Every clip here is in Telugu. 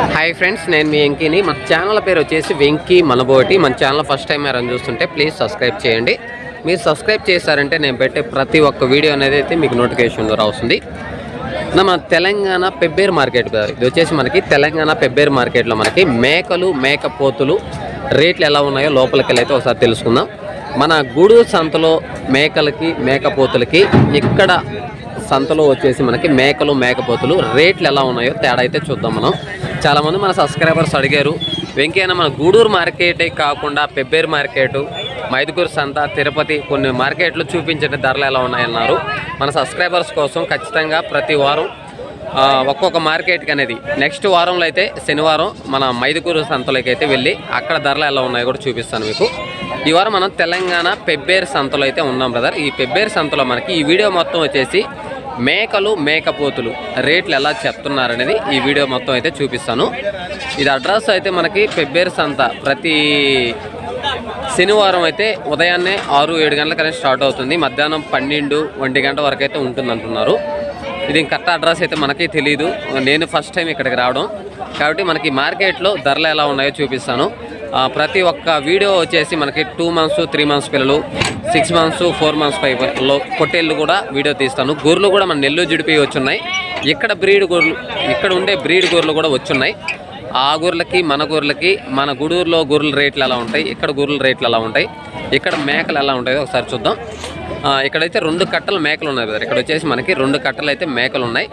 హాయ్ ఫ్రెండ్స్ నేను మీ వెంకీని. మన ఛానల్ పేరు వచ్చేసి వెంకీ మనబోటి మన ఛానల్ ఫస్ట్ టైం ఎవరైనా చూస్తుంటే ప్లీజ్ సబ్స్క్రైబ్ చేయండి. మీరు సబ్స్క్రైబ్ చేశారంటే నేను పెట్టే ప్రతి ఒక్క వీడియో అనేది అయితే మీకు నోటిఫికేషన్ ద్వారా వస్తుంది నా మన తెలంగాణ పెబ్బేరు మార్కెట్ ఇది వచ్చేసి మనకి తెలంగాణ పెబ్బేరు మార్కెట్లో మనకి మేకలు మేకపోతులు రేట్లు ఎలా ఉన్నాయో లోపలికి వెళ్ళి అయితే ఒకసారి తెలుసుకుందాం. మన గూడూరు సంతలో మేకలకి మేకపోతులకి ఇక్కడ సంతలో వచ్చేసి మనకి మేకలు మేకపోతులు రేట్లు ఎలా ఉన్నాయో తేడా అయితే చూద్దాం మనం. చాలామంది మన సబ్స్క్రైబర్స్ అడిగారు వెంకయ్య మన గూడూరు మార్కెటే కాకుండా పెబ్బేరు మార్కెట్ మైదుకూరు సంత తిరుపతి కొన్ని మార్కెట్లు చూపించిన ధరలు ఎలా ఉన్నాయన్నారు. మన సబ్స్క్రైబర్స్ కోసం ఖచ్చితంగా ప్రతి వారం ఒక్కొక్క మార్కెట్కి అనేది నెక్స్ట్ వారంలో అయితే శనివారం మన మైదుకూరు సంతలోకి అయితే వెళ్ళి అక్కడ ధరలు ఎలా ఉన్నాయో కూడా చూపిస్తాను మీకు. ఈ వారం మనం తెలంగాణ పెబ్బేరు సంతలో అయితే ఉన్నాం బ్రదర్. ఈ పెబ్బేరు సంతలో మనకి ఈ వీడియో మొత్తం వచ్చేసి మేకలు మేకపోతులు రేట్లు ఎలా చెప్తున్నారనేది ఈ వీడియో మొత్తం అయితే చూపిస్తాను. ఇది అడ్రస్ అయితే మనకి పెబ్బేరు సంత. ప్రతి శనివారం అయితే ఉదయాన్నే ఆరు ఏడు గంటలకనే స్టార్ట్ అవుతుంది. మధ్యాహ్నం పన్నెండు ఒంటి గంట వరకు అయితే ఉంటుంది అంటున్నారు ఇది కరెక్ట్ అడ్రస్ అయితే మనకి తెలియదు నేను ఫస్ట్ టైం ఇక్కడికి రావడం. కాబట్టి మనకి మార్కెట్లో ధరలు ఎలా ఉన్నాయో చూపిస్తాను. ప్రతి ఒక్క వీడియో వచ్చేసి మనకి టూ మంత్స్ త్రీ మంత్స్ పిల్లలు సిక్స్ మంత్స్ ఫోర్ మంత్స్ పై పొట్టేళ్ళు కూడా వీడియో తీస్తాను. గొర్రెలు కూడా మన నెల్లూరు జిడిపి వచ్చున్నాయి. ఇక్కడ బ్రీడ్ గొర్రెలు ఇక్కడ ఉండే బ్రీడ్ గొర్రెలు కూడా వచ్చున్నాయి. ఆ గొర్రెలకి మన గొర్రెలకి మన గుడూరులో గొర్రెల రేట్లు ఎలా ఉంటాయి ఇక్కడ గొర్రెల రేట్లు ఎలా ఉంటాయి ఇక్కడ మేకలు ఎలా ఉంటాయో ఒకసారి చూద్దాం. ఇక్కడైతే రెండు కట్టలు మేకలు ఉన్నాయి కదా ఇక్కడ వచ్చేసి మనకి రెండు కట్టలు అయితే మేకలు ఉన్నాయి.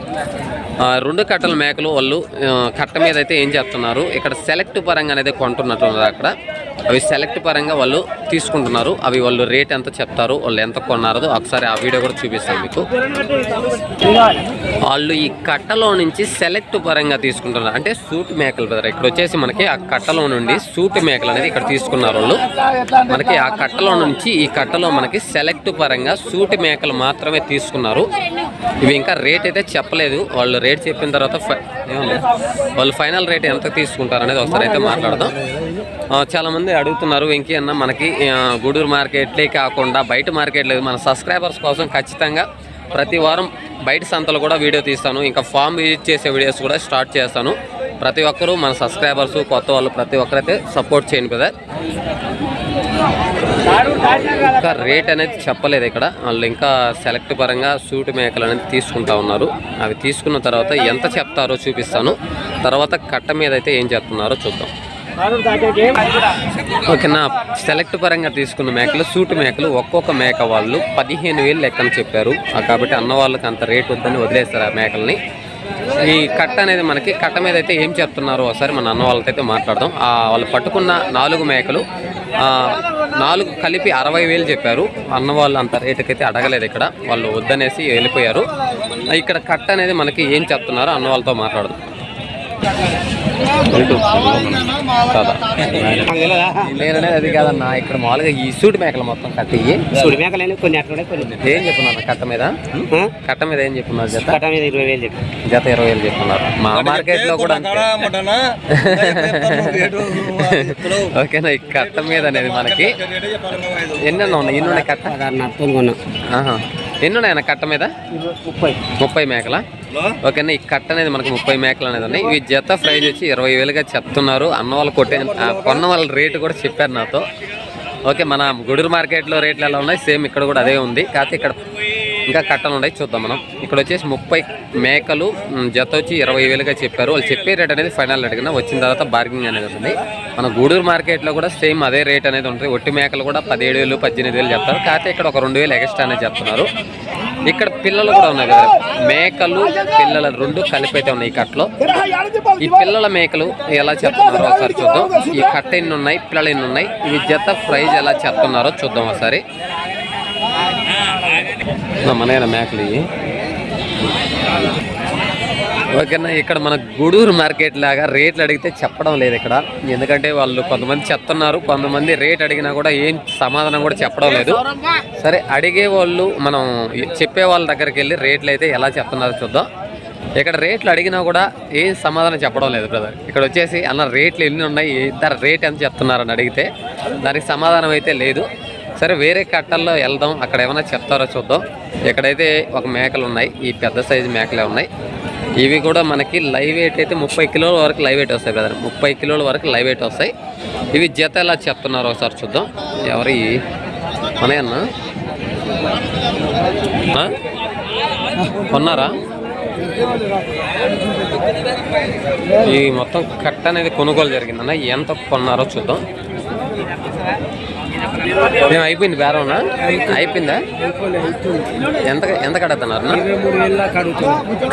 రెండు కట్టల మేకలు వాళ్ళు ఆ, కట్ట మీద అయితే ఏం చేస్తున్నారు? ఇక్కడ సెలెక్ట్ పరంగా అనేది కొంటున్నట్టున్నారు అక్కడ. అవి సెలెక్ట్ పరంగా వాళ్ళు తీసుకుంటున్నారు. అవి వాళ్ళు రేట్ ఎంత చెప్తారు వాళ్ళు ఎంత కొన్నారో ఒకసారి ఆ వీడియో కూడా చూపిస్తాను మీకు. వాళ్ళు ఈ కట్టలో నుంచి సెలెక్ట్ పరంగా తీసుకుంటున్నారు. అంటే సూట్ మేకలు బ్రదర్ ఇక్కడ వచ్చేసి మనకి ఆ కట్టలో నుండి సూట్ మేకలు అనేది ఇక్కడ తీసుకున్నారు వాళ్ళు. మనకి ఆ కట్టలో నుంచి ఈ కట్టలో మనకి సెలెక్ట్ పరంగా సూట్ మేకలు మాత్రమే తీసుకున్నారు. ఇవి ఇంకా రేట్ అయితే చెప్పలేదు. వాళ్ళు రేట్ చెప్పిన తర్వాత వాళ్ళు ఫైనల్ రేట్ ఎంత తీసుకుంటారు అనేది ఒకసారి అయితే మాట్లాడదాం. చాలామంది అడుగుతున్నారు వెంకీ అన్న మనకి గూడూరు మార్కెట్లే కాకుండా బయట మార్కెట్ లేదు మన సబ్స్క్రైబర్స్ కోసం ఖచ్చితంగా ప్రతి వారం బయట సంతలు కూడా వీడియో తీస్తాను. ఇంకా ఫామ్ విజిట్ చేసే వీడియోస్ కూడా స్టార్ట్ చేస్తాను. ప్రతి ఒక్కరూ మన సబ్స్క్రైబర్స్ కొత్త వాళ్ళు ప్రతి ఒక్కరైతే సపోర్ట్ చేయండి కదా. ఇంకా రేట్ అనేది చెప్పలేదు ఇక్కడ. వాళ్ళు ఇంకా సెలెక్ట్ పరంగా సూట్ మేకలు అనేది తీసుకుంటా ఉన్నారు. అవి తీసుకున్న తర్వాత ఎంత చెప్తారో చూపిస్తాను. తర్వాత కట్ట మీద అయితే ఏం చెప్తున్నారో చూద్దాం. ఓకేనా సెలెక్ట్ పరంగా తీసుకున్న మేకలు సూట్ మేకలు ఒక్కొక్క మేక వాళ్ళు పదిహేను వేలు లెక్కన చెప్పారు. కాబట్టి అన్న వాళ్ళకి అంత రేట్ వద్దని వదిలేస్తారు ఆ మేకల్ని. ఈ కట్ట అనేది మనకి కట్ట మీద అయితే ఏం చెప్తున్నారో ఒకసారి మన అన్న వాళ్ళతో అయితే మాట్లాడదాం. ఆ వాళ్ళు పట్టుకున్న నాలుగు మేకలు నాలుగు కలిపి అరవై వేలు చెప్పారు. అన్న వాళ్ళు అంత రేటుకైతే అడగలేదు ఇక్కడ. వాళ్ళు వద్దనేసి వెళ్ళిపోయారు. ఇక్కడ కట్ట అనేది మనకి ఏం చెప్తున్నారో అన్న వాళ్ళతో మాట్లాడదాం. నేననేది అది కాదన్నా ఇక్కడ మామూలుగా ఈ సూటి మేకలు మొత్తం కట్టి సుడి మేకలేని కొన్ని అట్లా ఉన్నాయి, కొన్ని ఏం చెప్పున్నారు కట్ట మీద? కట్ట మీద ఏం చెప్పున్నారు జత? కట్ట మీద ఇరవై వేలు చెప్పి. జత ఇరవై వేలు చెప్పున్నారు మా మార్కెట్లో కూడా. ఓకేనా ఈ కట్ట మీద అనేది మనకి ఎన్ని ఉన్నాయి? ఎన్ని ఉన్నాయి కట్ట. ఎన్ని ఉన్నాయన్న కట్ట మీద? ముప్పై. ముప్పై మేకల? ఓకేనా ఈ కట్ట అనేది మనకు ముప్పై మేకలు అనేది ఉన్నాయి. ఇవి జత ప్రైజ్ వచ్చి ఇరవై వేలుగా చెప్తున్నారు. అన్న వాళ్ళు కొట్టే కొన్న వాళ్ళ రేటు కూడా చెప్పారు నాతో. ఓకే మన గుడూరు మార్కెట్లో రేట్లు ఎలా ఉన్నాయి? సేమ్ ఇక్కడ కూడా అదే ఉంది. కాకపోతే ఇక్కడ ఇంకా కట్టలు ఉన్నాయి చూద్దాం మనం. ఇక్కడ వచ్చేసి ముప్పై మేకలు జత వచ్చి ఇరవై వేలుగా చెప్పారు. వాళ్ళు చెప్పే రేట్ అనేది ఫైనల్ అడిగిన వచ్చిన తర్వాత బార్గింగ్ అనేది ఉంటుంది. మన గూడూరు మార్కెట్లో కూడా సేమ్ అదే రేట్ అనేది ఉంటుంది. ఒట్టి మేకలు కూడా పదిహేడు వేలు పద్దెనిమిది వేలు చెప్తారు కాకపోతే ఇక్కడ ఒక రెండు వేలు ఎక్స్ట్రా అనేది చెప్తున్నారు ఇక్కడ పిల్లలు కూడా ఉన్నాయి కదా. మేకలు పిల్లల రెండు కలిపైతే ఉన్నాయి ఈ కట్టలో. ఈ పిల్లల మేకలు ఎలా చెప్తున్నారో ఒకసారి చూద్దాం. ఈ కట్ట ఎన్ని ఉన్నాయి పిల్లలు ఎన్ని ఉన్నాయి ఇవి జత ప్రైజ్ ఎలా చెప్తున్నారో చూద్దాం ఒకసారి. మన మేకలు ఓకేనా ఇక్కడ మన గూడూరు మార్కెట్ లాగా రేట్లు అడిగితే చెప్పడం లేదు ఇక్కడ. ఎందుకంటే వాళ్ళు కొంతమంది చెప్తున్నారు కొంతమంది రేట్ అడిగినా కూడా ఏం సమాధానం కూడా చెప్పడం లేదు. సరే అడిగే వాళ్ళు మనం చెప్పే వాళ్ళ దగ్గరికి వెళ్ళి రేట్లు అయితే ఎలా చెప్తున్నారో చూద్దాం. ఇక్కడ రేట్లు అడిగినా కూడా ఏం సమాధానం చెప్పడం లేదు బ్రదర్. ఇక్కడ వచ్చేసి అన్న రేట్లు ఎన్ని ఉన్నాయి ఇద్దరు రేట్ ఎంత చెప్తున్నారని అడిగితే దానికి సమాధానం అయితే లేదు. సరే వేరే కట్టల్లో వెళ్దాం. అక్కడ ఏమైనా చెప్తారో చూద్దాం. ఇక్కడైతే ఒక మేకలు ఉన్నాయి. ఈ పెద్ద సైజు మేకలే ఉన్నాయి. ఇవి కూడా మనకి లైవ్ వెయిట్ అయితే ముప్పై కిలోల వరకు లైవ్ వెయిట్ వస్తాయి కదా ముప్పై కిలోల వరకు లైవ్ వెయిట్ వస్తాయి. ఇవి జత ఎలా చెప్తున్నారు ఒకసారి చూద్దాం. ఎవరి మనయన్నా? కొన్నారా? ఈ మొత్తం కట్ట అనేది కొనుగోలు జరిగిందన్న. ఎంత కొన్నారో చూద్దాం. మేము అయిపోయింది బేరమన్నా అయిపోయిందా? ఎంత ఎంత కడుతున్నారు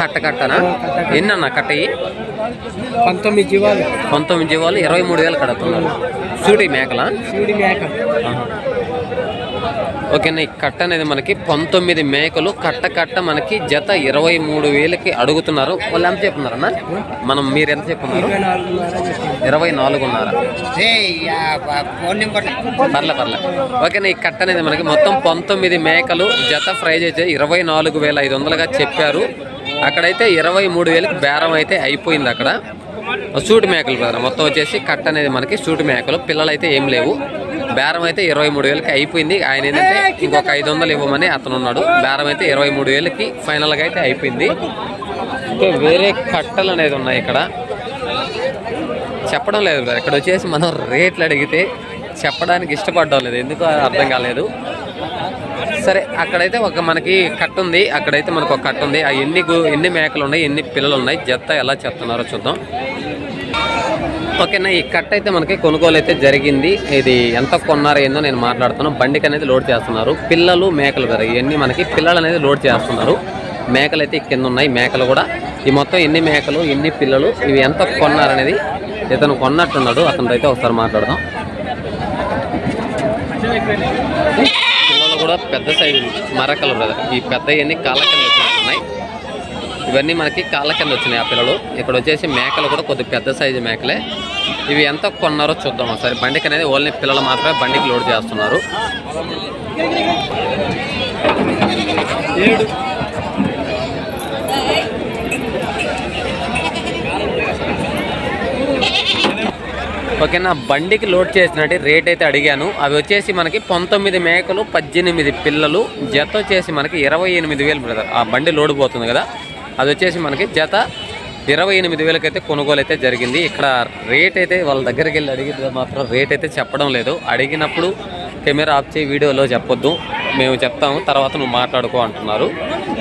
కట్ట కట్టనా? ఎన్ని అన్న కట్ట ఇయ్యి? పంతొమ్మిది జీవాలు. పంతొమ్మిది జీవాలు ఇరవై మూడు వేలు కడుతున్నారు. సూటి మేకలా? శివుడి మేక. ఓకేనా ఈ కట్ట అనేది మనకి పంతొమ్మిది మేకలు కట్ట కట్ట మనకి జత ఇరవై మూడు వేలకి అడుగుతున్నారు. వాళ్ళు ఎంత చెప్తున్నారన్న? మనం మీరు ఎంత చెప్తున్నారు? ఇరవై నాలుగున్నర. నెంబర్ పర్లే పర్లే. ఓకేనా ఈ కట్ట అనేది మనకి మొత్తం పంతొమ్మిది మేకలు జత ప్రైజ్ అయితే ఇరవై నాలుగు వేల ఐదు వందలుగా చెప్పారు. అక్కడైతే ఇరవై మూడు వేలకు బేరం అయితే అయిపోయింది అక్కడ. సూటి మేకలు బ్రదర్ మొత్తం వచ్చేసి కట్ట అనేది మనకి సూటి మేకలు. పిల్లలు అయితే ఏం లేవు. బేరం అయితే ఇరవై మూడు వేలకి అయిపోయింది. ఆయన ఏంటంటే ఇంకొక ఐదు వందలు ఇవ్వమని అతను ఉన్నాడు. బేరం అయితే ఇరవై మూడు వేలకి ఫైనల్గా అయితే అయిపోయింది. ఇంకా వేరే కట్టలు అనేది ఉన్నాయి ఇక్కడ. చెప్పడం లేదు బ్రదర్. ఇక్కడ వచ్చేసి మనం రేట్లు అడిగితే చెప్పడానికి ఇష్టపడడం లేదు. ఎందుకు అర్థం కాలేదు. సరే అక్కడైతే ఒక మనకి కట్ట ఉంది. అక్కడైతే మనకు ఒక కట్ట ఉంది. ఆ ఎన్ని ఎన్ని మేకలు ఉన్నాయి ఎన్ని పిల్లలు ఉన్నాయి జత్త ఎలా చెప్తున్నారో చూద్దాం. ఓకేనా ఈ కట్ అయితే మనకి కొనుగోలు అయితే జరిగింది. ఇది ఎంత కొన్నారో ఏందో నేను మాట్లాడుతాను బండికి అనేది లోడ్ చేస్తున్నారు. పిల్లలు మేకలు కదా ఇవన్నీ మనకి పిల్లలు అనేది లోడ్ చేస్తున్నారు. మేకలు అయితే కింద ఉన్నాయి. మేకలు కూడా. ఈ మొత్తం ఎన్ని మేకలు ఎన్ని పిల్లలు ఇవి ఎంత కొన్నారనేది ఇతను కొన్నట్టున్నాడు. అతనితో అయితే ఒకసారి మాట్లాడదాం. పిల్లలు కూడా పెద్ద సైజు మరకలు బ్రదర్. ఈ పెద్ద ఎన్ని కాళ్ళ కింద వచ్చినట్టున్నాయి ఇవన్నీ మనకి కాళ్ళ కింద వచ్చినాయి ఆ పిల్లలు. ఇక్కడ వచ్చేసి మేకలు కూడా కొద్ది పెద్ద సైజు మేకలే. ఇవి ఎంత కొన్నారో చూద్దాం ఒకసారి. బండికి అనేది ఓన్లీ పిల్లలు మాత్రమే బండికి లోడ్ చేస్తున్నారు. ఓకేనా బండికి లోడ్ చేసినట్టు రేట్ అయితే అడిగాను. అవి వచ్చేసి మనకి పంతొమ్మిది మేకలు పద్దెనిమిది పిల్లలు జత వచ్చేసి మనకి ఇరవై ఎనిమిది వేలు బ్రదర్. ఆ బండి లోడ్ పోతుంది కదా. అది వచ్చేసి మనకి జత ఇరవై ఎనిమిది వేలకైతే కొనుగోలు అయితే జరిగింది. ఇక్కడ రేట్ అయితే వాళ్ళ దగ్గరికి వెళ్ళి అడిగితే మాత్రం రేట్ అయితే చెప్పడం లేదు. అడిగినప్పుడు కెమెరా ఆఫ్ చేయి వీడియోలో చెప్పొద్దు. మేము చెప్తాము తర్వాత నువ్వు మాట్లాడుకో అంటున్నారు.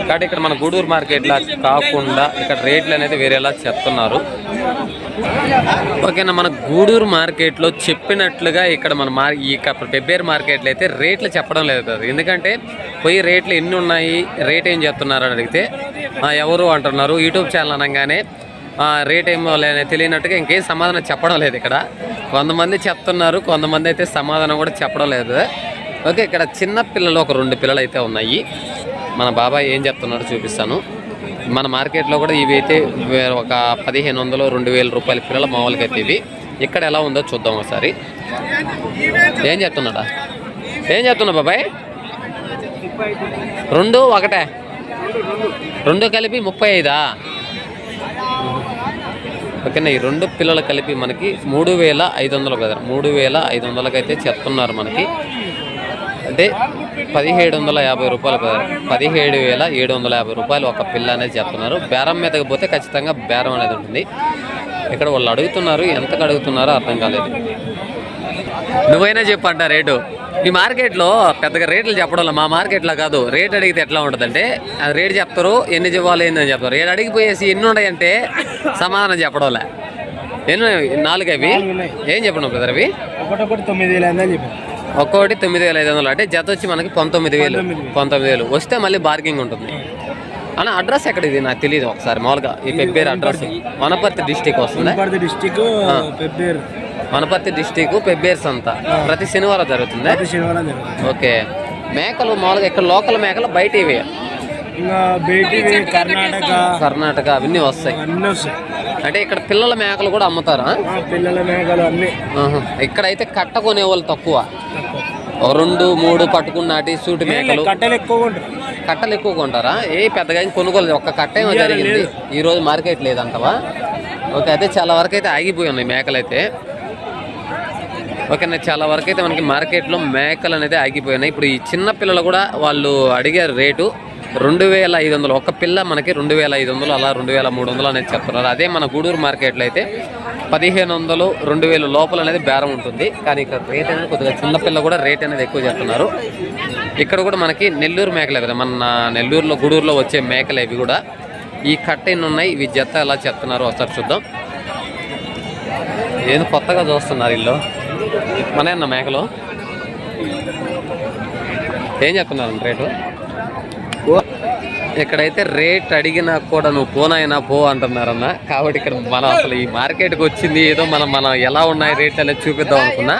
కాబట్టి ఇక్కడ మన గూడూరు మార్కెట్లా కాకుండా ఇక్కడ రేట్లు అనేది వేరేలా చెప్తున్నారు. ఓకేనా మన గూడూరు మార్కెట్లో చెప్పినట్లుగా ఇక్కడ మన మార్ ఈ క- పెబ్బేరు మార్కెట్లో అయితే రేట్లు చెప్పడం లేదు కదా ఎందుకంటే పోయి రేట్లు ఎన్ని ఉన్నాయి రేట్ ఏం చెప్తున్నారు అని అడిగితే ఎవరు? అంటున్నారు. యూట్యూబ్ ఛానల్ అనగానే రేట్ ఏమో లేని తెలియనట్టుగా ఇంకేం సమాధానం చెప్పడం లేదు ఇక్కడ. కొంతమంది చెప్తున్నారు కొంతమంది అయితే సమాధానం కూడా చెప్పడం లేదు. ఓకే ఇక్కడ చిన్న పిల్లలు ఒక రెండు పిల్లలు అయితే ఉన్నాయి. మన బాబాయ్ ఏం చెప్తున్నారో చూపిస్తాను. మన మార్కెట్లో కూడా ఇవి అయితే ఒక పదిహేను వందలు రెండు వేల రూపాయల పిల్లలు మామూలుగా అయితే ఇవి. ఇక్కడ ఎలా ఉందో చూద్దాం ఒకసారి. ఏం చెప్తున్నాడా? ఏం చెప్తున్నా బాబాయ్? రెండు ఒకటే. రెండు కలిపి ముప్పై ఐదా? ఓకేనా ఈ రెండు పిల్లలు కలిపి మనకి మూడు వేల ఐదు వందలు కదా. మూడు వేల ఐదు వందలకైతే చెప్తున్నారు మనకి. అంటే పదిహేడు వందల యాభై రూపాయలు కదా. పదిహేడు వేల ఏడు వందల యాభై రూపాయలు ఒక పిల్ల అనేది చెప్తున్నారు. బేరం మీదకి పోతే ఖచ్చితంగా బేరం అనేది ఉంటుంది. ఇక్కడ వాళ్ళు అడుగుతున్నారు ఎంతకు అడుగుతున్నారో అర్థం కాలేదు. నువ్వైనా చెప్పంట రేటు. మీ మార్కెట్లో పెద్దగా రేట్లు చెప్పడం. మా మార్కెట్లో కాదు. రేట్ అడిగితే ఎట్లా ఉంటుందంటే అది రేట్ చెప్తారు ఎన్ని చెప్పాలి ఏందని చెప్తారు. రేట్ అడిగిపోయేసి ఎన్ని ఉన్నాయంటే సమాధానం చెప్పడంలే. ఎన్ని? నాలుగు అవి? ఏం చెప్పడం బ్రదర్ అవి? ఒకటొకటి తొమ్మిది వేలు చెప్పాను ఒక్కొక్కటి తొమ్మిది వేల ఐదు వందలు. అంటే జత వచ్చి మనకి పంతొమ్మిది వేలు. పంతొమ్మిది వేలు. వస్తే మళ్ళీ బార్గింగ్ ఉంటుంది. అన్న అడ్రస్ ఎక్కడ ఇది? నాకు తెలియదు ఒకసారి మామూలుగా. ఈ పెబ్బేరు అడ్రస్ వనపర్తి డిస్టిక్ వస్తుంది? డిస్టిక్ పెబ్బేరు వనపర్తి డిస్టిక్ పెబ్బేరు సంత ప్రతి శనివారం జరుగుతుంది? ప్రతి శనివారం జరుగుతుంది. ఓకే. మేకలు మామూలుగా ఇక్కడ లోకల్ మేకలు బయట ఇవి ఇంకా బయటి కర్ణాటక. కర్ణాటక అవన్నీ వస్తాయి. అన్నీ వస్తాయి. అంటే ఇక్కడ పిల్లల మేకలు కూడా అమ్ముతారా? పిల్లల మేకలు అన్నీ. ఆహా. ఇక్కడైతే కట్ట కొనే వాళ్ళు తక్కువ. రెండు మూడు పట్టుకున్న నాటి సూటి మేకలు. కట్టెలు ఎక్కువ కట్టలు ఎక్కువ కొంటారా? ఏ పెద్దగా కొనుగోలు ఒక్క కట్ట ఏమో జరిగింది. ఈ రోజు మార్కెట్ లేదంటవా? ఓకే అయితే చాలా వరకు అయితే ఆగిపోయి ఉన్నాయి మేకలు అయితే ఓకే చాలా వరకు అయితే మనకి మార్కెట్లో మేకలు అనేది ఆగిపోయినాయి. ఇప్పుడు ఈ చిన్న పిల్లలు కూడా వాళ్ళు అడిగే రేటు రెండు వేల ఐదు వందలు. ఒక పిల్ల మనకి రెండు వేల ఐదు వందలు అలా రెండు వేల మూడు వందలు అనేది చెప్తున్నారు. అదే మన గూడూరు మార్కెట్లో అయితే పదిహేను వందలు రెండు వేలు లోపల అనేది బేరం ఉంటుంది. కానీ ఇక్కడ రేట్ అనేది కొద్దిగా చిన్న పిల్ల కూడా రేట్ అనేది ఎక్కువ చెప్తున్నారు. ఇక్కడ కూడా మనకి నెల్లూరు మేకలే కదా. మన నెల్లూరులో గూడూరులో వచ్చే మేకలు ఇవి కూడా. ఈ కట్ట ఎన్ని ఉన్నాయి? ఇవి జత ఎలా చెప్తున్నారు ఒకసారి చూద్దాం. ఏదో కొత్తగా చూస్తున్నారు ఇల్లు మనే అన్న మేకలు. ఏం చెప్తున్నారు రేటు? ఇక్కడైతే రేట్ అడిగినా కూడా నువ్వు పోనైనా పో అంటున్నారన్న కాబట్టి ఇక్కడ మనం అసలు ఈ మార్కెట్కి వచ్చింది ఏదో మనం మనం ఎలా ఉన్నాయి రేట్లు అనేది చూపిద్దాం అనుకున్నా.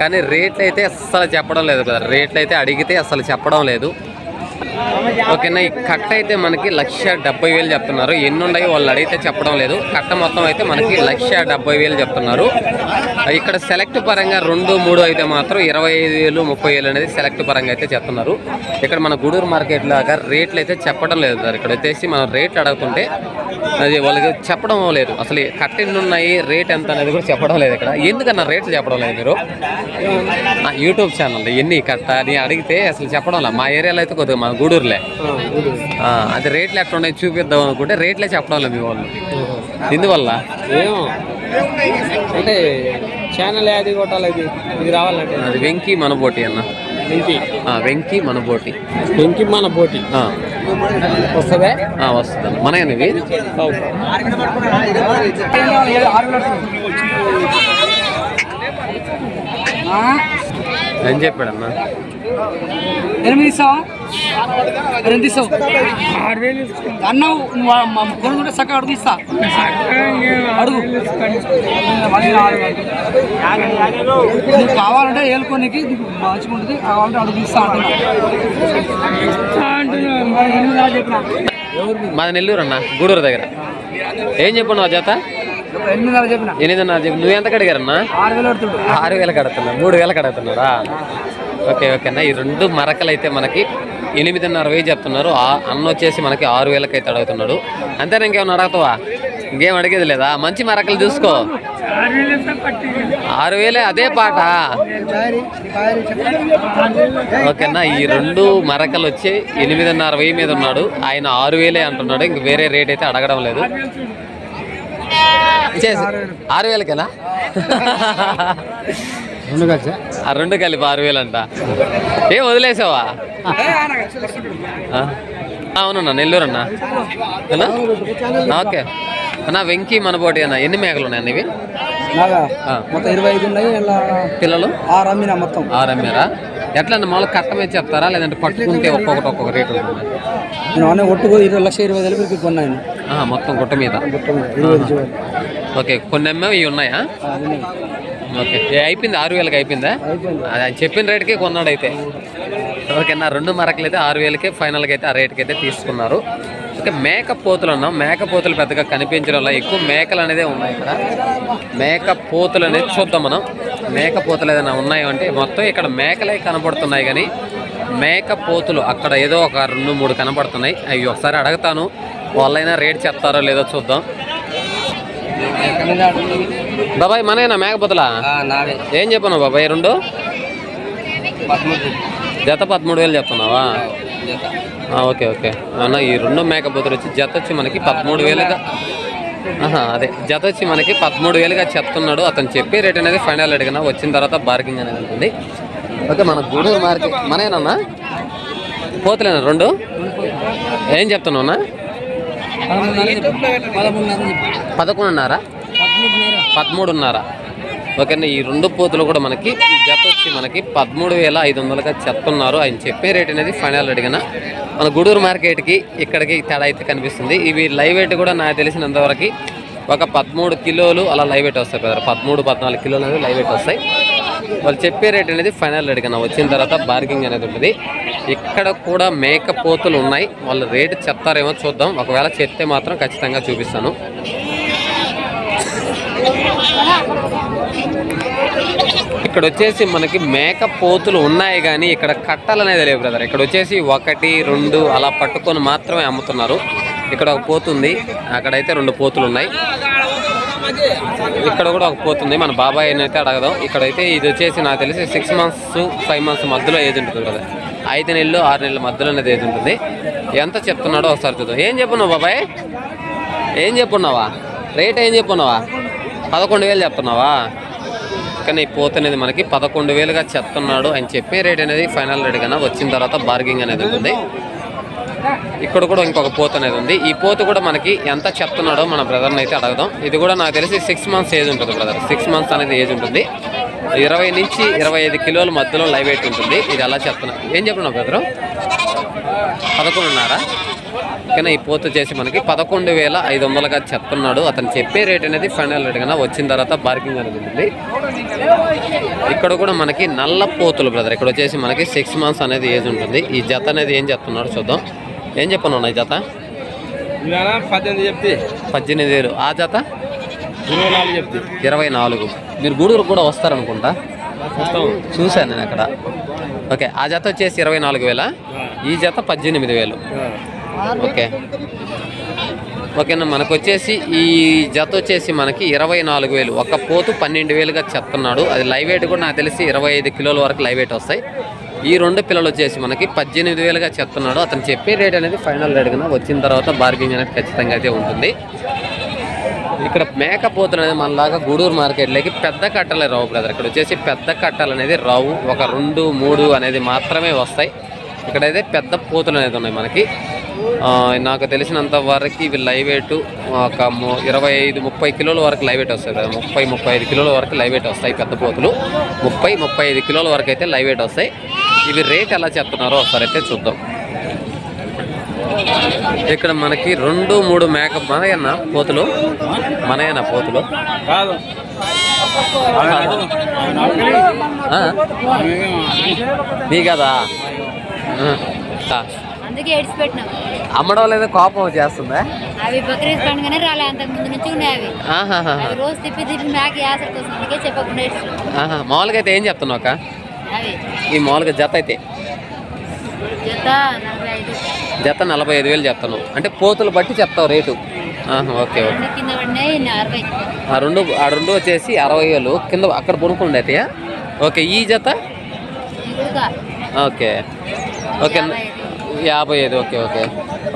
కానీ రేట్లు అయితే అస్సలు చెప్పడం లేదు కదా. రేట్లు అయితే అడిగితే అసలు చెప్పడం లేదు. ఓకేనా ఈ కట్ట అయితే మనకి లక్ష డెబ్బై వేలు చెప్తున్నారు. ఎన్ని ఉన్నాయి వాళ్ళు అడిగితే చెప్పడం లేదు. కట్ట మొత్తం అయితే మనకి లక్ష డెబ్బై వేలు చెప్తున్నారు. ఇక్కడ సెలెక్ట్ పరంగా రెండు మూడు అయితే మాత్రం ఇరవై ఐదు వేలు ముప్పై వేలు అనేది సెలెక్ట్ పరంగా అయితే చెప్తున్నారు. ఇక్కడ మన గూడూరు మార్కెట్ లాగా రేట్లు అయితే చెప్పడం లేదు సార్. ఇక్కడ వచ్చేసి మనం రేట్లు అడుగుతుంటే అది వాళ్ళకి చెప్పడం లేదు. అసలు కట్ట ఎన్ని ఉన్నాయి రేట్ ఎంత అనేది కూడా చెప్పడం లేదు ఇక్కడ. ఎందుకన్నా రేట్లు చెప్పడం లేదు మీరు? యూట్యూబ్ ఛానల్ ఎన్ని కట్ట అని అడిగితే అసలు చెప్పడం లేదు. మా ఏరియాలో అయితే కొద్దిగా మన గూడూరులే. ఆ, అది రేట్లు ఎట్లా ఉన్నాయి చూపిద్దాం అనుకుంటే రేట్లే చెప్పడం లేదు మీ వాళ్ళు. ఎందువల్ల ఏమో. అంటే ఛానల్ యాది కొట్టాలి ఇది ఇది రావాలంటే. అది వెంకీ మనబోటి అన్న. వెంకి. ఆ, వెంకీ మనబోటి. వెంకి మన పోటీ ఆ, వస్తుందా? ఆ, వస్తుంది. మన ఇవి ఏం చెప్పాడన్నా ఎనిమిది ఇస్తావా? రెండు ఇస్తావు. అన్నావు నువ్వు కొనుక్కుంటే చక్కగా అడుగు ఇస్తా. అడుగు. నీకు కావాలంటే ఏలుకోనికి నీకు మంచిగా ఉంటుంది కావాలంటే అడుగు ఇస్తా అంటున్నా. మాది నెల్లూరు అన్న గూడూరు దగ్గర. ఏం చెప్పు నువ్వు ఆ జత? ఎనిమిదిన్నర చెప్పిన. చెప్పు నువ్వు ఎంత కడిగారన్నా? ఆరు వేలు కడుతున్నా. మూడు వేలకు కడుతున్నారా? ఓకే ఓకే అన్న. ఈ రెండు మరకలు అయితే మనకి ఎనిమిదిన్నర వేలు చెప్తున్నారు. ఆ- అన్న వచ్చేసి మనకి ఆరు వేలకు అయితే అడుగుతున్నాడు. అంతేనా? ఇంకేమైనా అడుగుతావా? ఇంకేం అడిగేది లేదా? మంచి మరకలు చూసుకో. ఆరు వేలే అదే పాట. ఓకేనా ఈ రెండు మరకలు వచ్చి ఎనిమిదిన్నర వెయ్యి మీద ఉన్నాడు. ఆయన ఆరు వేలే అంటున్నాడు. ఇంక వేరే రేట్ అయితే అడగడం లేదు. ఆరు వేలకేనా? రెండు కలిసి? ఆ రెండు కలిపి ఆరు వేలు అంట ఏ వదిలేసావా ఆ? అవునన్నా నెల్లూరు అన్నా? ఓకే. అన్నా వెంకీ మనబోటి అన్న ఎన్ని మేకలు ఉన్నాయి అన్న ఇవి. మొత్తం ఇరవై ఐదు ఉన్నాయి పిల్లలు? ఆరు అమ్మిన మొత్తం. ఆరు అమ్మారా? ఎట్లా అన్న మామూలు కట్టమే చెప్తారా లేదంటే పట్టుకుంటే ఒక్కొక్కటి ఒక్కొక్క రేట్ నేను అన్నీ ఇరవై లక్ష ఇరవై వేల కొన్నాను ఆ, మొత్తం గుట్ట మీద. ఓకే కొన్ని అమ్మేవి ఇవి ఉన్నాయా? ఓకే అయిపోయింది? ఆరు వేలకి అయిపోయిందా? అది ఆయన చెప్పిన రేటుకే కొన్నాడు అయితే ఓకే నా రెండు మరకలు అయితే ఆరు వేలకే ఫైనల్కి అయితే ఆ రేటుకి అయితే తీసుకున్నారు. ఓకే మేక పోతులు అన్నాం. మేక పోతులు పెద్దగా కనిపించడం వల్ల ఎక్కువ మేకలు అనేదే ఉన్నాయి ఇక్కడ. మేక పోతులు అనేది చూద్దాం మనం. మేక పోతులు ఏదైనా ఉన్నాయో అంటే మొత్తం ఇక్కడ మేకలే కనపడుతున్నాయి కానీ మేక పోతులు అక్కడ ఏదో ఒక రెండు మూడు కనపడుతున్నాయి అవి ఒకసారి అడుగుతాను. వాళ్ళైనా రేట్ చెప్తారో లేదో చూద్దాం. బాబాయ్ మనేనా మేకపోతలా ఏం చెప్పను బాబాయ్ రెండు? జత పదమూడు వేలు చెప్తున్నావా? Okay okay. అన్న ఈ రెండు మేకపోతులు వచ్చి జత వచ్చి మనకి పదమూడు వేలుగా ఆహా, అదే. జత వచ్చి మనకి పదమూడు వేలుగా చెప్తున్నాడు. అతను చెప్పే రేట్ అనేది ఫైనల్ అడిగిన వచ్చిన తర్వాత బార్గింగ్ అనేది ఉంటుంది. ఓకే మన గూడూరు మార్కెట్ మనేనన్నా పోతులేనా రెండు? ఏం చెప్తున్నావు అన్న? పదకొండున్నారా? పదమూడున్నర. ఓకేనా ఈ రెండు పోతులు కూడా మనకి జత వచ్చి మనకి పదమూడు వేల ఐదు వందలుగా చెప్తున్నారు. ఆయన చెప్పే రేట్ అనేది ఫైనల్ అడిగిన మన గూడూరు మార్కెట్కి ఇక్కడికి తేడా అయితే కనిపిస్తుంది. ఇవి లైవ్ వెయిట్ కూడా నాకు తెలిసినంతవరకు ఒక పదమూడు కిలోలు అలా లైవ్ వెయిట్ వస్తాయి కదా పదమూడు పద్నాలుగు కిలోలు అనేది లైవ్ వెయిట్ వస్తాయి. వాళ్ళు చెప్పే రేట్ అనేది ఫైనల్ అడిగిన వచ్చిన తర్వాత బార్గింగ్ అనేది ఉంటుంది. ఇక్కడ కూడా మేక పోతులు ఉన్నాయి. వాళ్ళు రేటు చెప్తారేమో చూద్దాం. ఒకవేళ చెప్తే మాత్రం ఖచ్చితంగా చూపిస్తాను. ఇక్కడ వచ్చేసి మనకి మేక పోతులు ఉన్నాయి కానీ ఇక్కడ కట్టలు అనేది లేవు బ్రదర్ ఇక్కడ వచ్చేసి ఒకటి రెండు అలా పట్టుకొని మాత్రమే అమ్ముతున్నారు. ఇక్కడ ఒక పోతుంది అక్కడైతే రెండు పోతులు ఉన్నాయి. ఇక్కడ కూడా ఒక పోతుంది మన బాబాయ్ అయితే అడగదాం ఇక్కడైతే ఇది వచ్చేసి నాకు తెలిసి సిక్స్ మంత్స్ ఫైవ్ మంత్స్ మధ్యలో ఏది ఉంటుంది కదా ఐదు నెలలు ఆరు నెలల మధ్యలో అనేది ఏది ఉంటుంది. ఎంత చెప్తున్నాడో ఒకసారి చూద్దాం. ఏం చెప్పున్నావు బాబాయ్? ఏం చెప్పున్నావా? రేట్ ఏం చెప్పున్నావా? పదకొండు వేలు చెప్తున్నావా? కానీ ఈ పోత అనేది మనకి పదకొండు వేలుగా చెప్తున్నాడు అని చెప్పి రేట్ అనేది ఫైనల్ రేట్ కన్నా వచ్చిన తర్వాత బార్గింగ్ అనేది ఉంటుంది. ఇక్కడ కూడా ఇంకొక పోత అనేది ఉంది. ఈ పోత కూడా మనకి ఎంత చెప్తున్నాడో మన బ్రదర్ని అయితే అడగదాం. ఇది కూడా నాకు తెలిసి సిక్స్ మంత్స్ ఏజ్ ఉంటుంది బ్రదర్. సిక్స్ మంత్స్ అనేది ఏజ్ ఉంటుంది. ఇరవై నుంచి ఇరవై ఐదు కిలోల మధ్యలో లైవ్ వెయిట్ ఉంటుంది. ఇది ఎలా చెప్తున్నా ఏం చెప్తున్నావు బ్రదరు? పదకొండున్నారా? కానీ ఈ పోతు చేసి మనకి పదకొండు వేల ఐదు వందలుగా చెప్తున్నాడు. అతను చెప్పే రేట్ అనేది ఫైనల్ రేట్ కన్నా వచ్చిన తర్వాత బార్కింగ్ అనేది ఉంటుంది. ఇక్కడ కూడా మనకి నల్ల పోతులు బ్రదర్. ఇక్కడ వచ్చేసి మనకి సిక్స్ మంత్స్ అనేది ఏజ్ ఉంటుంది. ఈ జత అనేది ఏం చెప్తున్నాడు చూద్దాం. ఏం చెప్పను ఈ జత? పద్దెనిమిది చెప్తే. పద్దెనిమిది వేలు. ఆ జత? ఇరవై నాలుగు మీరు గూడూరు కూడా వస్తారనుకుంటా? చూశాను నేను అక్కడ. ఓకే ఆ జత వచ్చేసి ఇరవై నాలుగు వేల? ఈ జత పద్దెనిమిది వేలు. ఓకే. ఓకేనా మనకు వచ్చేసి ఈ జత వచ్చేసి మనకి ఇరవై నాలుగు వేలు. ఒక పోతు పన్నెండు వేలుగా చెప్తున్నాడు. అది లైవ్ వెయిట్ కూడా నాకు తెలిసి ఇరవై ఐదు కిలోల వరకు లైవ్ వెయిట్ వస్తాయి. ఈ రెండు పిల్లలు వచ్చేసి మనకి పద్దెనిమిది వేలుగా చెప్తున్నాడు. అతను చెప్పే రేట్ అనేది ఫైనల్ రేట్ కన్నా వచ్చిన తర్వాత బార్గింగ్ అనేది ఖచ్చితంగా అయితే ఉంటుంది. ఇక్కడ మేకపోతులు అనేది మనలాగా గూడూరు మార్కెట్లోకి పెద్ద కట్టలే రావు బ్రదర్. ఇక్కడ వచ్చేసి పెద్ద కట్టలు అనేది రావు. ఒక రెండు మూడు అనేది మాత్రమే వస్తాయి. ఇక్కడైతే పెద్ద పోతులు అనేది ఉన్నాయి మనకి. నాకు తెలిసినంత వరకు ఇవి లైవ్ వెయిట్ ఒక ఇరవై ఐదు ముప్పై కిలోల వరకు లైవ్ వెయిట్ వస్తాయి కదా. ముప్పై ముప్పై ఐదు కిలోల వరకు లైవ్ వెయిట్ వస్తాయి పెద్ద పోతులు ముప్పై ముప్పై ఐదు కిలోల వరకు అయితే లైవ్ వెయిట్ వస్తాయి. ఇవి రేట్ ఎలా చెప్తున్నారో ఒకసారి అయితే చూద్దాం. ఇక్కడ మనకి రెండు మూడు మేక మనయన్న పోతులు? మనయన్న పోతులు. కాదు. ఆ? నీ కదా. అందుకే ఏడ్చి పెట్టినాం అమ్మడం లేదా కోపం చేస్తుందా? అవి బక్రీద్ పండుగనే రాలే. అంతకు ముందు నుంచి ఉన్నాయి అవి. ఆహాహా. అవి రోజు తిప్పి తిప్పి మేక యాసరికి అందుకే చెప్పకుండా. మామూలుగా అయితే ఏం చెప్తున్నావు అక్క? ఈ మామూలుగా జత అయితే? జత నలభై ఐదు. వేలు చెప్తాను అంటే పోతులు బట్టి చెప్తావు రేటు. Okay okay. ఆ రెండు ఆ రెండు వచ్చేసి అరవై వేలు. కింద అక్కడ పొనుకుండే అయితే ఓకే ఈ జత? ఓకే. ఓకే. యాభై ఐదు ఓకే ఓకే.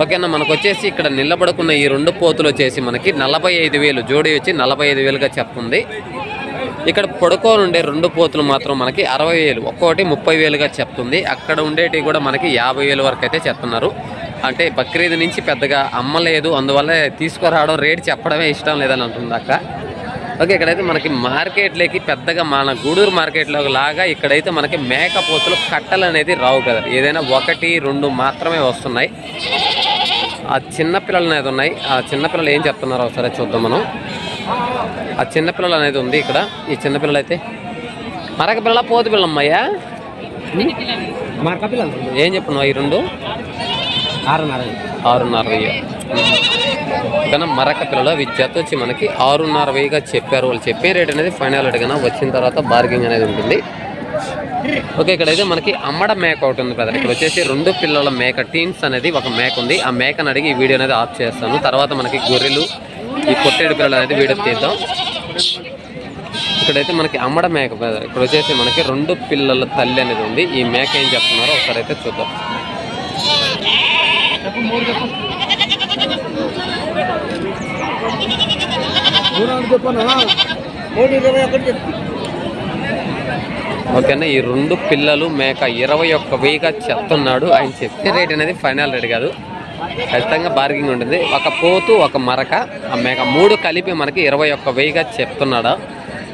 ఓకేనా మనకు వచ్చేసి ఇక్కడ నిలబడుకున్న ఈ రెండు పోతులు వచ్చేసి మనకి నలభై ఐదు వేలు జోడీ వచ్చి నలభై ఐదు వేలుగా చెప్తుంది. ఇక్కడ పడుకోని ఉండే రెండు పోతులు మాత్రం మనకి అరవై వేలు ఒక్కోటి ముప్పై వేలుగా చెప్తుంది. అక్కడ ఉండేటివి కూడా మనకి యాభై వేలు వరకు అయితే చెప్తున్నారు. అంటే బక్రీద్ నుంచి పెద్దగా అమ్మలేదు అందువల్ల తీసుకురావడం రేట్ చెప్పడమే ఇష్టం లేదని అంటుంది అక్క. ఓకే ఇక్కడైతే మనకి మార్కెట్లోకి పెద్దగా మన గూడూరు మార్కెట్లో లాగా ఇక్కడైతే మనకి మేకపోతులు కట్టలు అనేది రావు కదా. ఏదైనా ఒకటి రెండు మాత్రమే వస్తున్నాయి. ఆ చిన్న పిల్లలు అనేది ఉన్నాయి. ఆ చిన్న పిల్లలు ఏం చెప్తున్నారో ఒకసారి చూద్దాం మనం. ఆ చిన్న పిల్లలు అనేది ఉంది ఇక్కడ. ఈ చిన్న పిల్లలు అయితే మరక పిల్ల పోతు పిల్లమ్మయ్యా ఏం చెప్పున్నావు ఈ రెండు? ఆరున్నర. ఆరున్నర కానీ మరక పిల్లల విద్యార్థి వచ్చి మనకి ఆరున్నర వెయ్యిగా చెప్పారు. వాళ్ళు చెప్పే రేట్ అనేది ఫైనల్ రేట్ కన్నా వచ్చిన తర్వాత బార్గింగ్ అనేది ఉంటుంది. ఓకే ఇక్కడైతే మనకి అమ్మడ మేక ఒకటి ఉంది బ్రదర్. ఇక్కడ వచ్చేసి రెండు పిల్లల మేక టీమ్స్ అనేది ఒక మేక ఉంది. ఆ మేకను అడిగి ఈ వీడియో అనేది ఆఫ్ చేస్తాను. తర్వాత మనకి గొర్రెలు ఈ కొట్టేడు పిల్లలు అనేది వీడియో తీద్దాం. ఇక్కడైతే మనకి అమ్మడ మేక బ్రదర్. ఇక్కడ వచ్చేసి మనకి రెండు పిల్లల తల్లి అనేది ఉంది. ఈ మేక ఏం చెప్తున్నారో ఒకసారి అయితే చూద్దాం మూడు ఇరవై ఒకటి చెప్పి ఓకేనా ఈ రెండు పిల్లలు మేక ఇరవై ఒక్క వెయ్యిగా చెప్తున్నాడు. ఆయన చెప్పే రేట్ అనేది ఫైనల్ రేట్ కాదు. ఖచ్చితంగా బార్గింగ్ ఉంటుంది. ఒక పోతు ఒక మరక ఆ మేక మూడు కలిపి మనకి ఇరవై ఒక్క వెయ్యిగా చెప్తున్నాడు.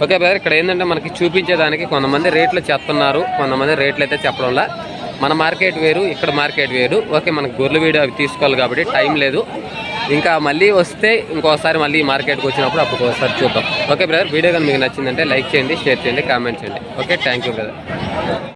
ఓకే బ్రదర్ ఇక్కడ ఏంటంటే మనకి చూపించేదానికి కొంతమంది రేట్లు చెప్తున్నారు. కొంతమంది రేట్లు అయితే చెప్పడంలా మన మార్కెట్ వేరు ఇక్కడ మార్కెట్ వేరు. ఓకే మనకు గొర్రెల వీడియో అవి తీసుకోవాలి కాబట్టి టైం లేదు. ఇంకా మళ్ళీ వస్తే ఇంకోసారి మళ్ళీ మార్కెట్కి వచ్చినప్పుడు అప్పుడు ఒకసారి చూద్దాం. ఓకే బ్రదర్ వీడియో కానీ మీకు నచ్చిందంటే లైక్ చేయండి షేర్ చేయండి కామెంట్ చేయండి. Okay thank you brother